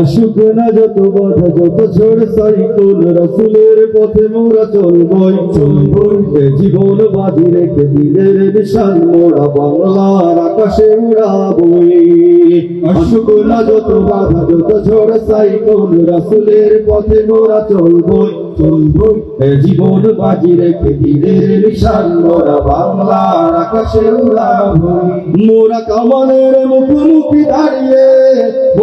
আসুক না যত বাধা, যত ঝড় সাইকুল রসুলের পথে মোরা চলবই। চলবই জীবন বাজি রেখে দিলের নিশান মোরা বাংলার আকাশে উড়াবই। আসুক না যত বাধা, যত ঝড় সাইকুল রসুলের পথে মোরা চলবই। চলবই জীবন বাজি রেখে দিলের নিশান মোরা বাংলার আকাশে উড়াবই। মোরা কামানের মুখোমুখি দাঁড়িয়ে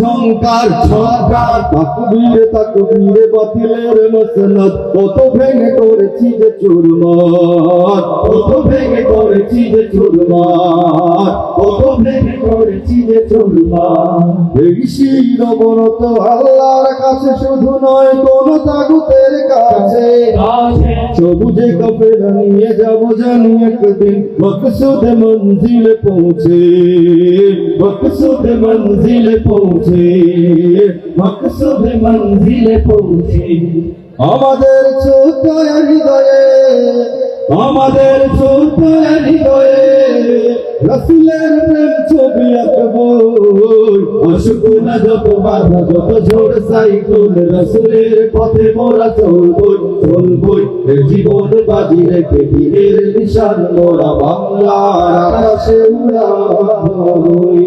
ঝঙ্কার সরকার তাকবীরে তাকবীরে বাতিলের মসনদ, কত ভেঙে করেছি যে চুরমার, কত ভেঙে করেছি যে চুরমার। কত ভেঙে করেছি যে চুরমার এই শিরবনত আল্লাহর কাছে শুধু নয় কোন তাগুতের কাছে। সবুজে কপেরা নিয়ে যাব জানি একদিন মকসুদ মঞ্জিল পৌঁছে। মকসুদ মঞ্জিল পৌঁছে। মকসুদ মঞ্জিল পৌঁছে। আমাদের ছোট হৃদয়ে আমাদের ছোট হৃদয়ে রসুলের প্রেম ছবি আঁকবো। অসুখ যত বাধা, যত ঝোড় সাইকুল রসুলের পথে মোরা চলবই চলবই। জীবন বাজি রেখে বীরের নিশান, মোরা বাংলার আকাশে উড়াবই